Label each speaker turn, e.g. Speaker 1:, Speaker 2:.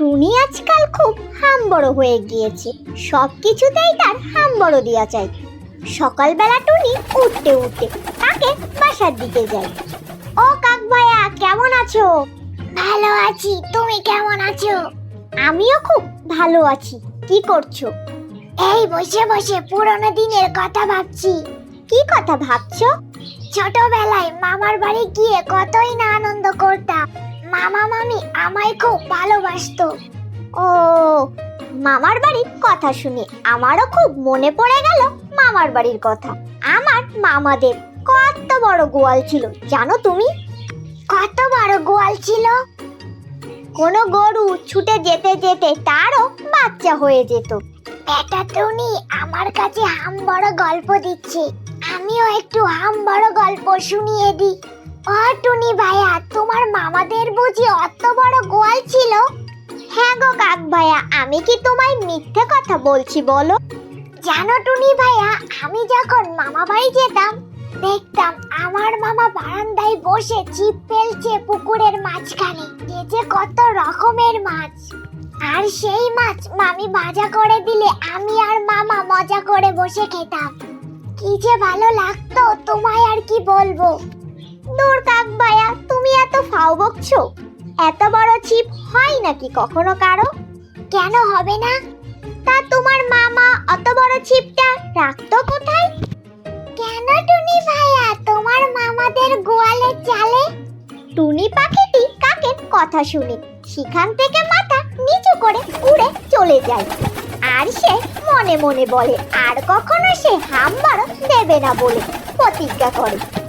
Speaker 1: টুনি আজকাল খুব হাম্বড় হয়ে গিয়েছে। সব কিছুতেই তার হাম্বড় দেওয়া চাই। সকালবেলা টুনি উঠতে উঠতে তাকে বাসার দিকে যায়। ও কাক ভাইয়া কেমন আছো? ভালো আছি তুমি কেমন আছো? আমিও খুব ভালো আছি। কি করছ? এই বসে বসে পুরনো দিনের কথা ভাবছি। কি কথা ভাবছ? ছোটবেলায় মামার বাড়ি গিয়ে কতই না আনন্দ করতাম। মামা মামি আমায় খুব ভালোবাসতো। ও, মামার বাড়ির কথা শুনে আমারও খুব মনে পড়ে গেল মামার বাড়ির কথা। আমার মামাদের কত বড় গোয়াল ছিল, জানো তুমি? কত বড় গোয়াল ছিল? কোনো গরু ছুটে যেতে যেতে তারও বাচ্চা হয়ে যেত। এটা টুনি আমার কাছে হাম বড় গল্প দিচ্ছে। আমিও একটু হাম বড় গল্প শুনিয়ে দিই। ও টুনি ভাইয়া, তোমার মামাদের গো ভাইয়া, আমি কি তোমায় মিথ্যে কথা বলছি বলো? জানো টুনি ভাইয়া, আমি যখন মামা বাড়ি যেতাম, দেখতাম আমার মামা বারান্দায় বসে ছিপ ফেলছে পুকুরের মাঝখানে। যে কত রকমের মাছ। আর সেই মাছ মামি ভাজা করে দিলে আমি আর মামা মজা করে বসে খেতাম। কি যে ভালো লাগতো, তোমায় আর কি বলব? দূর কাক ভাইয়া, তুমি এত ফাও বকছো। এত বড় ছিপ হয় নাকি কখনো কারও? কেন হবে না? তা তোমার মামা অত বড় ছিপটা রাখতো কোথায়? কেন টুনি ভাইয়া তোমার মামাদের গোয়ালের চালে? টুনি পাখিটি কাকের কথা শুনে সেখান থেকে মাথা নিচু করে উড়ে চলে যায়। আর সে মনে মনে বলে, আর কখনো সে হামবার দেবে না বলে প্রতিজ্ঞা করে।